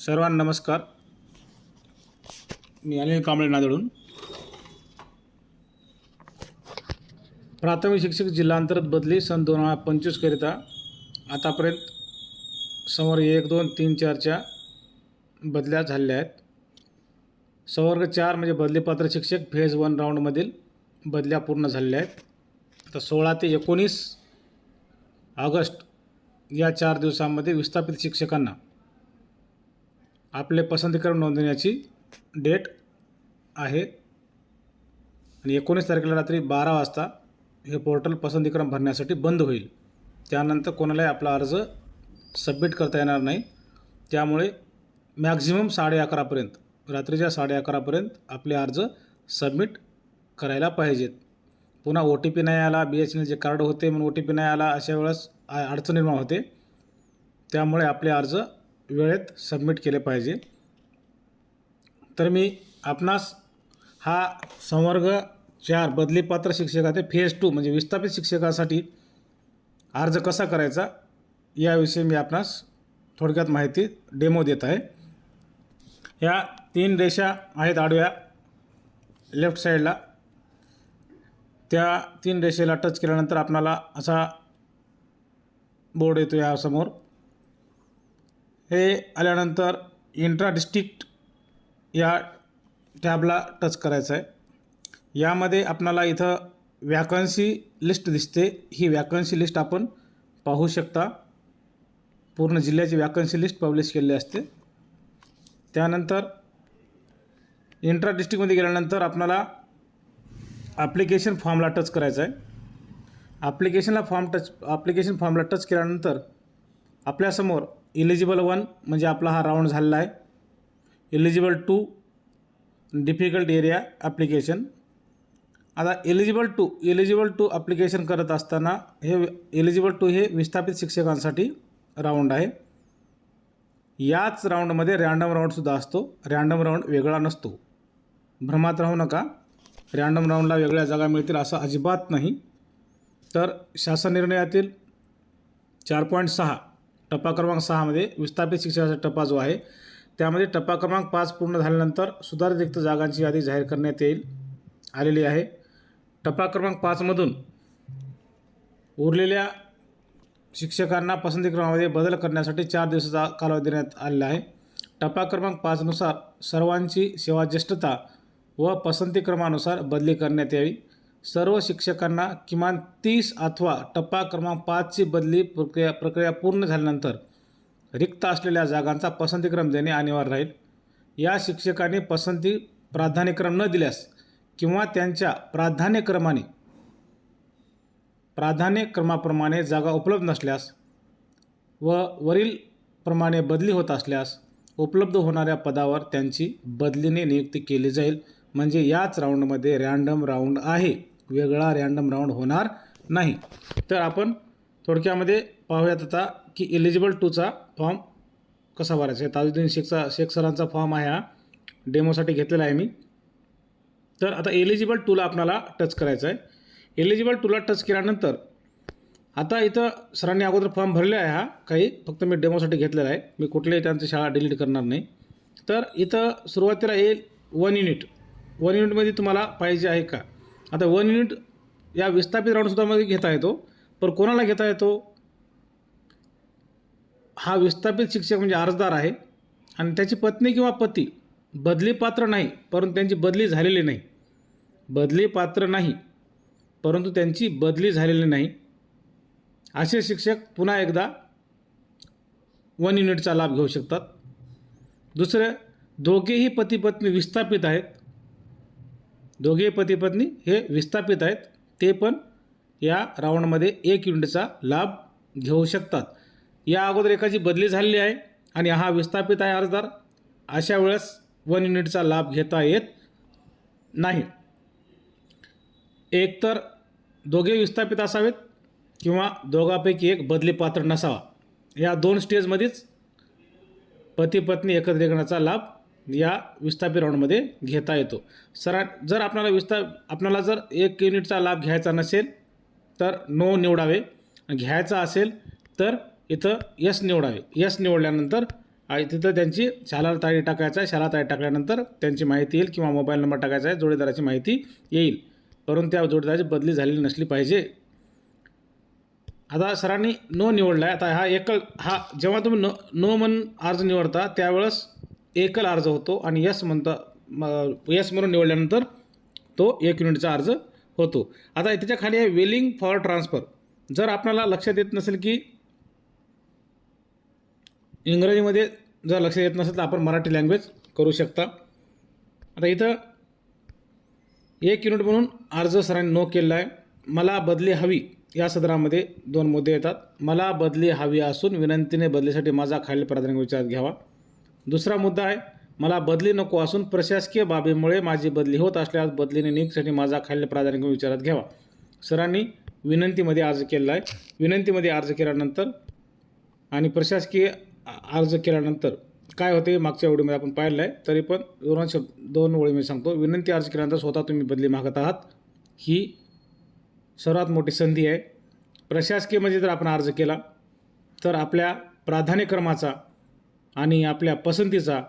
सर्वांना नमस्कार. मी अनिल कांबळे नांदेडून प्राथमिक शिक्षक जिल्हांतर्गत बदली सन दोन हजार पंचवीसकरिता आतापर्यंत समोर एक दोन तीन चारच्या बदल्या झालेल्या आहेत. संवर्ग चार म्हणजे बदलीपात्र शिक्षक फेज वन राऊंडमधील बदल्या पूर्ण झालेल्या आहेत. आता सोळा ते एकोणीस ऑगस्ट या चार दिवसांमध्ये विस्थापित शिक्षकांना आपले पसंतीकरण नोंदवण्याची डेट आहे. आणि एकोणीस तारखेला रात्री बारा वाजता हे पोर्टल पसंतीकरण भरण्यासाठी बंद होईल. त्यानंतर कोणालाही आपला अर्ज सबमिट करता येणार नाही. त्यामुळे मॅक्झिमम साडे अकरापर्यंत रात्रीच्या साडे अकरापर्यंत आपले अर्ज सबमिट करायला पाहिजेत. पुन्हा ओ टी पी नाही आला B H N J card होते म्हणून ओ टी पी नाही आला अशा वेळेस अडचण निर्माण होते. त्यामुळे आपले अर्ज वेळेत सबमिट केले पाहिजे. तर मी आपणास हा संवर्ग चार बदलीपात्र शिक्षकाचे फेज टू म्हणजे विस्थापित शिक्षकासाठी अर्ज कसा करायचा याविषयी मी आपणास थोडक्यात माहिती डेमो देत आहे. ह्या तीन रेषा आहेत आडव्या लेफ्ट साईडला त्या तीन रेषेला टच केल्यानंतर आपणाला असा बोर्ड येतो यासमोर हे आल्यानंतर इंट्रा डिस्ट्रिक्ट या टॅबला टच करायचं आहे. यामध्ये आपणाला इथं वॅकन्सी लिस्ट दिसते. ही वॅकन्सी लिस्ट आपण पाहू शकता. पूर्ण जिल्ह्याची वॅकन्सी लिस्ट पब्लिश केलेली असते. त्यानंतर इंट्रा डिस्ट्रिक्टमध्ये गेल्यानंतर आपणाला ॲप्लिकेशन फॉर्मला टच करायचं आहे. ॲप्लिकेशनला फॉर्म टच ॲप्लिकेशन फॉर्मला टच केल्यानंतर आपल्यासमोर इलिजिबल वन म्हणजे आपला हा राऊंड झालेला आहे. Eligible two difficult area application आता eligible two eligible two application करत असताना हे एलिजिबल टू हे विस्थापित शिक्षकांसाठी राऊंड आहे. याच राऊंडमध्ये रँडम राऊंडसुद्धा असतो. रँडम राऊंड वेगळा नसतो. भ्रमात राहू नका. रँडम राऊंडला वेगळ्या जागा मिळतील असं अजिबात नाही. तर शासन निर्णयातील चार पॉईंट सहा टप्पा क्रमांक सहामध्ये विस्थापित शिक्षणाचा टप्पा जो आहे त्यामध्ये टप्पा क्रमांक पाच पूर्ण झाल्यानंतर सुधारित रिक्त जागांची यादी जाहीर करण्यात येईल आलेली आहे. टप्पा क्रमांक पाचमधून उरलेल्या शिक्षकांना पसंतीक्रमामध्ये बदल करण्यासाठी चार दिवसाचा कालावधी देण्यात आलेला आहे. टप्पा क्रमांक पाचनुसार सर्वांची सेवा ज्येष्ठता व पसंतीक्रमानुसार बदली करण्यात यावी. सर्व शिक्षकांना किमान तीस अथवा टप्पा क्रमांक पाचची बदली प्रक्रिया प्रक्रिया पूर्ण झाल्यानंतर रिक्त असलेल्या जागांचा पसंतीक्रम देणे अनिवार्य राहील. या शिक्षकांनी पसंती प्राधान्यक्रम न दिल्यास किंवा त्यांच्या प्राधान्यक्रमाने प्राधान्यक्रमाप्रमाणे जागा उपलब्ध नसल्यास व वरील प्रमाणे बदली होत असल्यास उपलब्ध होणाऱ्या पदावर त्यांची बदलीने नियुक्ती केली जाईल. म्हणजे याच राऊंडमध्ये रँडम राऊंड आहे. वेगळा रँडम राऊंड होणार नाही. तर आपण थोडक्यामध्ये पाहूयात आता की एलिजिबल टूचा फॉर्म कसा भरायचा? आहे ताजुद्दीन शेखचा शेख सरांचा फॉर्म आहे हा. डेमोसाठी घेतलेला आहे मी. तर आता एलिजिबल टूला आपल्याला टच करायचं आहे एलिजिबल टूला टच केल्यानंतर आता इथं सरांनी अगोदर फॉर्म भरले आहे हा. काही फक्त मी डेमोसाठी घेतलेला आहे. मी कुठल्याही त्यांची शाळा डिलीट करणार नाही. तर इथं सुरुवातीला येईल वन युनिट वन युनिटमध्ये तुम्हाला पाहिजे आहे का? आता वन युनिट या विस्थापित राऊंडसुद्धामध्ये घेता येतो पण कोणाला घेता येतो? हा विस्थापित शिक्षक म्हणजे अर्जदार आहे. आणि त्याची पत्नी किंवा पती बदली पात्र नाही परंतु त्यांची बदली झालेली नाही. बदली पात्र नाही परंतु त्यांची बदली झालेली नाही. असे शिक्षक पुन्हा एकदा वन युनिटचा लाभ घेऊ शकतात. दुसरं दोघेही पती पत्नी विस्थापित आहेत. दोघे पती पत्नी हे विस्थापित आहेत. ते पण या राऊंडमध्ये एक युनिटचा लाभ घेऊ शकतात. या अगोदर एकाची बदली झालेली आहे आणि हा विस्थापित आहे अर्जदार. अशा वेळेस वन युनिटचा लाभ घेता येत नाही. एकतर दोघे विस्थापित असावेत किंवा दोघापैकी एक बदली पात्र नसावा. या दोन स्टेजमध्येच पती पत्नी एकत्रीकरणाचा लाभ या विस्थापित राऊंडमध्ये घेता येतो. सरा जर आपल्याला विस्ता आपल्याला जर एक युनिटचा लाभ घ्यायचा नसेल तर नो निवडावे. घ्यायचा असेल तर इथं यस निवडावे. यस निवडल्यानंतर तिथं त्यांची शाला ताळी टाकायचा आहे. शाला ताळी टाकल्यानंतर त्यांची माहिती येईल किंवा मोबाईल नंबर टाकायचा आहे. जोडीदाराची माहिती येईल. परंतु त्या जोडीदाराची बदली झालेली नसली पाहिजे. आता सरांनी नो निवडला आहे आता हा एकल हा जेव्हा तुम्ही नो नो म्हणून अर्ज निवडता त्यावेळेस एकल अर्ज होतो आणि यस म्हणता यस म्हणून निवडल्यानंतर तो एक युनिटचा अर्ज होतो. आता त्याच्याखाली आहे वेलिंग फॉर ट्रान्सफर जर आपल्याला लक्षात येत नसेल की इंग्रजीमध्ये जर लक्षात येत नसेल तर आपण मराठी लँग्वेज करू शकता. आता इथं एक युनिट म्हणून अर्ज सरांनी नो केलेला आहे. मला बदली हवी या सदरामध्ये दोन मुद्दे येतात. मला बदली हवी असून विनंतीने बदलीसाठी माझा खालील प्राधान्य विचारात घ्यावा. दुसरा मुद्दा आहे मला बदली नको असून प्रशासकीय बाबीमुळे माझी बदली होत असल्यास बदलीने नियुक्तीसाठी माझा खालील प्राधान्य विचारात घ्यावा. सरांनी विनंतीमध्ये अर्ज केलेला आहे. विनंतीमध्ये अर्ज केल्यानंतर आणि प्रशासकीय अर्ज केल्यानंतर काय होते मागच्या ओळीमध्ये आपण पाहिलं आहे तरी पण दोन शब्द दोन ओळी मी सांगतो. विनंती अर्ज केल्यानंतर स्वतः तुम्ही बदली मागत आहात. ही सर्वात मोठी संधी आहे. प्रशासकीय म्हणजे जर आपण अर्ज केला तर आपल्या प्राधान्यक्रमाचा आणि आपल्या पसंतीचा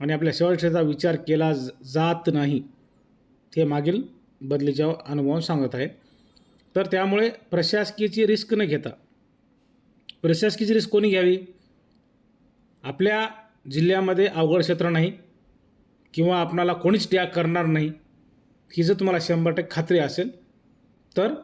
आणि आपल्या शेवटचा विचार केला जात नाही हे मागील बदलीच्या अनुभवान सांगत आहे. तर त्यामुळे प्रशासकीयची रिस्क न घेता प्रशासकीयची रिस्क कोणी घ्यावी? आपल्या जिल्ह्यामध्ये अवघड क्षेत्र नाही किंवा आपणाला कोणीच टॅग करणार नाही ही जर तुम्हाला शंभर टक्के खात्री असेल तर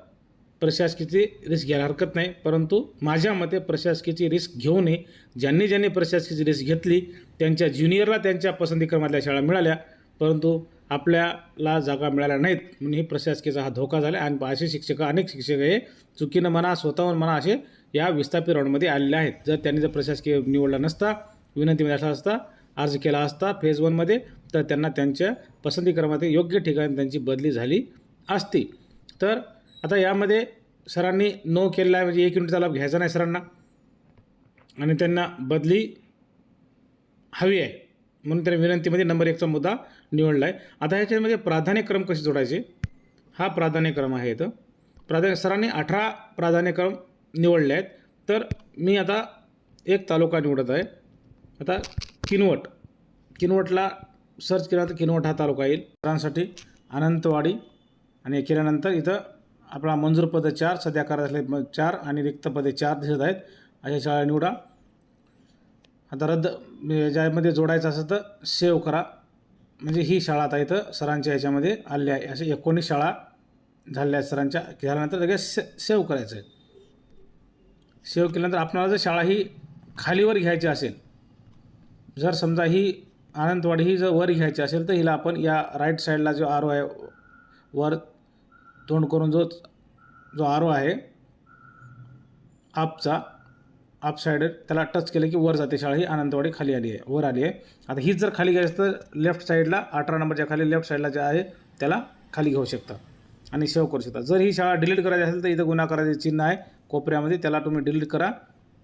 प्रशासकीची रिस्क घ्यायला हरकत नाही. परंतु माझ्या मते प्रशासकीची रिस्क घेऊ नये. ज्यांनी ज्यांनी प्रशासकीची रिस्क घेतली त्यांच्या ज्युनियरला त्यांच्या पसंतीक्रमातल्या शाळा मिळाल्या. परंतु आपल्याला जागा मिळाल्या नाहीत. म्हणून ही प्रशासकीचा हा धोका झाला आणि असे शिक्षक अनेक शिक्षक हे चुकीनं म्हणा स्वतःहून म्हणा असे या विस्थापित राऊंडमध्ये आलेले आहेत. जर त्यांनी जर प्रशासकीय निवडला नसता विनंतीमध्ये असला असता अर्ज केला असता फेज वनमध्ये तर त्यांना त्यांच्या पसंतीक्रमातील योग्य ठिकाणी त्यांची बदली झाली असती. तर आता यामध्ये सरांनी नो केलेला आहे. म्हणजे एक युनिटचा लाभ घ्यायचा नाही सरांना. आणि त्यांना बदली हवी आहे. म्हणून त्यांनी विनंतीमध्ये नंबर एकचा मुद्दा निवडला आहे. आता ह्याच्यामध्ये प्राधान्यक्रम कसे जोडायचे? हा प्राधान्यक्रम आहे इथं. प्राधान्य सरांनी अठरा प्राधान्यक्रम निवडले आहेत. तर मी आता एक तालुका निवडत आहे. आता किनवट. किनवटला सर्च केला तर किनवट हा तालुका येईल. सरांसाठी अनंतवाडी आणि केल्यानंतर इथं आपला मंजूर पद चार सध्या करत असले चार आणि रिक्त पदे चार दिसत आहेत. अशा शाळा निवडा. आता रद्द म्हणजे ज्यामध्ये जोडायचं असेल तर सेव्ह करा. म्हणजे ही शाळा आता इथं सरांच्या ह्याच्यामध्ये आली आहे. असे एकोणीस शाळा झाल्या आहेत सरांच्या. झाल्यानंतर लगेच से सेव्ह करायचं आहे. सेव्ह केल्यानंतर आपणाला जर शाळा ही खालीवर घ्यायची असेल जर समजा ही आनंदवाडी ही जर वर घ्यायची असेल तर हिला आपण या राईट साईडला जो आरो आहे वर तोंड करून जो जो आरो आहे आपचा आप साईड त्याला टच केलं की वर जाते शाळा ही आनंदवाडी खाली आली आहे वर आली आहे. आता हीच जर खाली घ्यायचं तर लेफ्ट साईडला अठरा नंबरच्या खाली लेफ्ट साईडला जे आहे त्याला खाली घेऊ शकता आणि सेव्ह करू शकता. जर ही शाळा डिलीट करायची असेल तर इथं गुन्हा करायचे चिन्ह आहे कोपऱ्यामध्ये त्याला तुम्ही डिलीट करा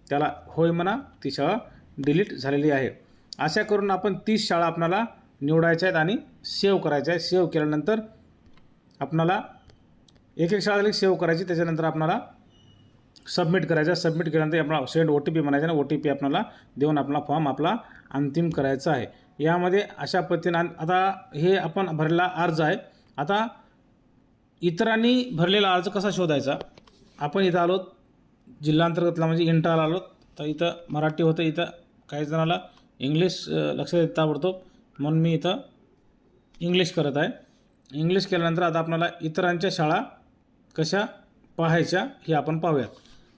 त्याला होय म्हणा ती शाळा डिलीट झालेली आहे. अशा करून आपण तीस शाळा आपणाला निवडायच्या आहेत आणि सेव्ह करायच्या आहेत. सेव्ह केल्यानंतर आपणाला एक एक शाळा सेव्ह करायची त्याच्यानंतर आपणाला सबमिट करायचा. सबमिट केल्यानंतर आपला सेंड ओ टी पी म्हणायचा आणि ओ टी पी आपल्याला देऊन आपला फॉर्म आपला अंतिम करायचा आहे. यामध्ये अशा पद्धतीनं आता हे आपण भरलेला अर्ज आहे. आता इतरांनी भरलेला अर्ज कसा शोधायचा? आपण इथं आलो जिल्हांतर्गतला म्हणजे इंटाला आलो तर इथं मराठी होतं इथं काही जणाला इंग्लिश लक्ष लक्षात येत म्हणून मी इथं इंग्लिश करत आहे. इंग्लिश केल्यानंतर आता आपल्याला इतरांच्या शाळा कशा पाहायच्या हे आपण पाहूयात.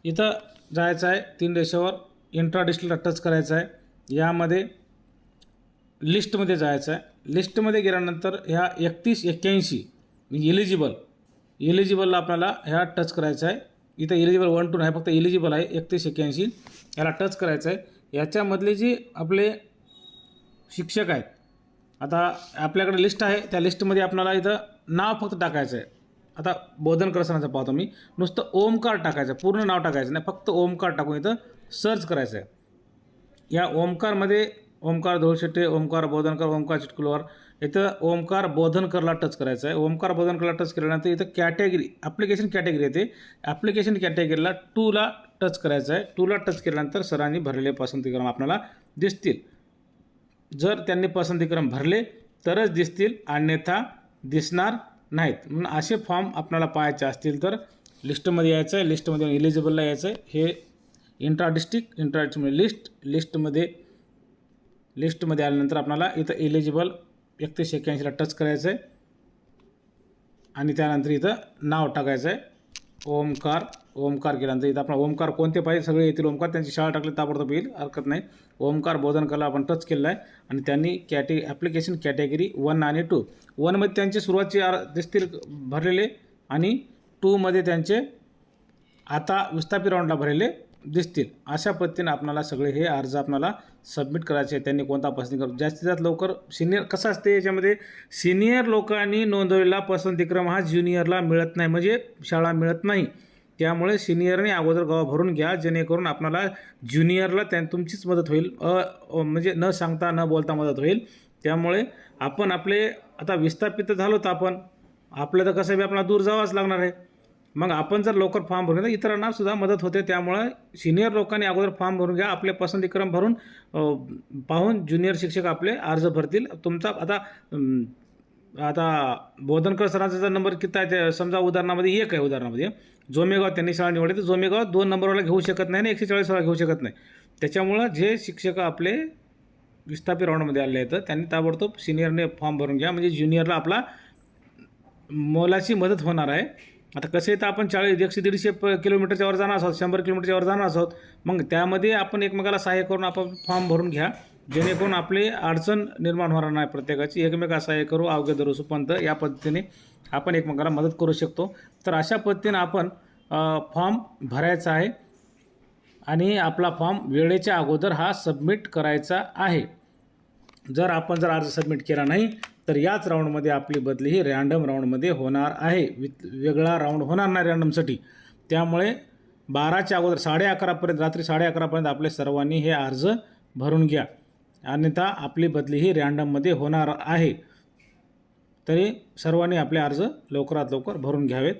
इथं जायचं आहे तीन रेषेवर इंट्रा टच करायचं आहे. यामध्ये लिस्टमध्ये जायचं आहे. लिस्टमध्ये गेल्यानंतर ह्या एकतीस एक्क्याऐंशी म्हणजे एलिजिबल एलिजिबलला आपल्याला ह्या टच करायचं आहे. इथं एलिजिबल वन टू नाही फक्त इलिजिबल आहे. एकतीस एक्क्याऐंशी याला टच करायचं आहे. याच्यामधले जे आपले शिक्षक आहेत आता आपल्याकडे लिस्ट आहे. त्या लिस्टमध्ये आपल्याला इथं नाव फक्त टाकायचं आहे. आता बोधन करसनाचं पाहतो मी. नुसतं ओमकार टाकायचं पूर्ण नाव टाकायचं नाही फक्त ओमकार टाकून इथं सर्च करायचं आहे या ओमकारमध्ये ओमकार धोळशेट्टे ओमकार बोधनकर ओमकार चिटकुलवार इथं ओमकार बोधनकरला टच करायचं आहे ओमकार बोधनकरला टच केल्यानंतर इथं कॅटेगरी ॲप्लिकेशन कॅटेगरी येते. ॲप्लिकेशन कॅटेगरीला टूला टच करायचं आहे टूला टच केल्यानंतर सरांनी भरलेले पसंतीक्रम आपल्याला दिसतील. जर त्यांनी पसंतीक्रम भरले तरच दिसतील. अन्यथा दिसणार नाहीत. म्हणून असे फॉर्म आपल्याला पाहायचे असतील तर लिस्टमध्ये यायचं आहे. लिस्टमध्ये इलिजिबलला यायचं आहे. हे intra district intra district list लिस्टमध्ये लिस्टमध्ये आल्यानंतर आपल्याला इथं इलिजिबल एकतीसशे एक्क्याऐंशीला टच करायचं आहे. आणि त्यानंतर इथं नाव टाकायचं आहे. ओमकार ओमकार केल्यानंतर इथं आपण ओमकार कोणते पाहिजे सगळे येतील ओमकार. त्यांची शाळा टाकली ताबडतोब येईल हरकत नाही. ओमकार बोधन कला आपण टच केलेला आहे. आणि त्यांनी कॅटे ॲप्लिकेशन कॅटेगरी वन आणि टू वनमध्ये त्यांचे सुरुवातचे आर दिसतील भरलेले. आणि टूमध्ये त्यांचे आता विस्थापित राऊंडला भरलेले दिसतील. अशा पद्धतीने आपणाला सगळे हे अर्ज आपणाला सबमिट करायचे त्यांनी कोणता पसंती करू? जास्तीत जास्त लवकर सिनियर कसं असते याच्यामध्ये? सिनियर लोकांनी नोंदवलेला पसंतीक्रम हा ज्युनियरला मिळत नाही. म्हणजे शाळा मिळत नाही. त्यामुळे सिनियरने अगोदर गावा भरून घ्या जेणेकरून आपणाला ज्युनियरला त्या तुमचीच मदत होईल. अ म्हणजे न सांगता न बोलता मदत होईल. त्यामुळे आपण आपले आता विस्थापित झालो तर आपण आपलं तर कसं बी आपल्याला दूर जावंच लागणार आहे. मग आपण जर लवकर फॉर्म भरून घेतला इतरांना सुद्धा मदत होते. त्यामुळे सिनियर लोकांनी अगोदर फॉर्म भरून घ्या आपले पसंतीक्रम भरून पाहून ज्युनियर शिक्षक आपले अर्ज भरतील. तुमचा आता आता बोधनकर सरांचा जर नंबर किती आहे ते समजा उदाहरणामध्ये एक आहे उदाहरणामध्ये. जोमेगाव त्यांनी शाळा निवडली तर जोमेगाव दोन नंबरवाला घेऊ शकत नाही आणि एकशे चाळीसवाला घेऊ शकत नाही. त्याच्यामुळं जे शिक्षक आपले विस्थापित राऊंडमध्ये आले आहेत त्यांनी ताबडतोब सिनियरने फॉर्म भरून घ्या. म्हणजे ज्युनियरला आपला मोलाची मदत होणार आहे. आता कसं आहे तर आपण चाळीस एकशे दीडशे प किलोमीटरच्या वर जाणार आहोत शंभर किलोमीटरच्या वर जाणार आहोत. मग त्यामध्ये आपण एकमेकाला सहाय्य करून आपण फॉर्म भरून घ्या. जेणेकरून आपली अडचण निर्माण होणार नाही प्रत्येकाची. एकमेका सहाय्य करू अवघे धरू सुपंत या पद्धतीने आपण एकमेकाला मदत करू शकतो. तर अशा पद्धतीने आपण फॉर्म भरायचा आहे आणि आपला फॉर्म वेळेच्या अगोदर हा सबमिट करायचा आहे. जर आपण जर अर्ज सबमिट केला नाही तर याच राऊंडमध्ये आपली बदली ही रँडम राऊंडमध्ये होणार आहे. विथ वेगळा राऊंड होणार नाही रँडमसाठी. त्यामुळे बाराच्या अगोदर साडे अकरापर्यंत रात्री साडे अकरापर्यंत आपले सर्वांनी हे अर्ज भरून घ्या. अन्यथा आपली बदली ही रँडममध्ये होणार आहे. तरी सर्वांनी आपले अर्ज लवकरात लवकर भरून घ्यावेत.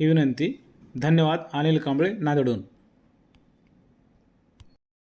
ही विनंती. धन्यवाद. अनिल कांबळे नांदेडून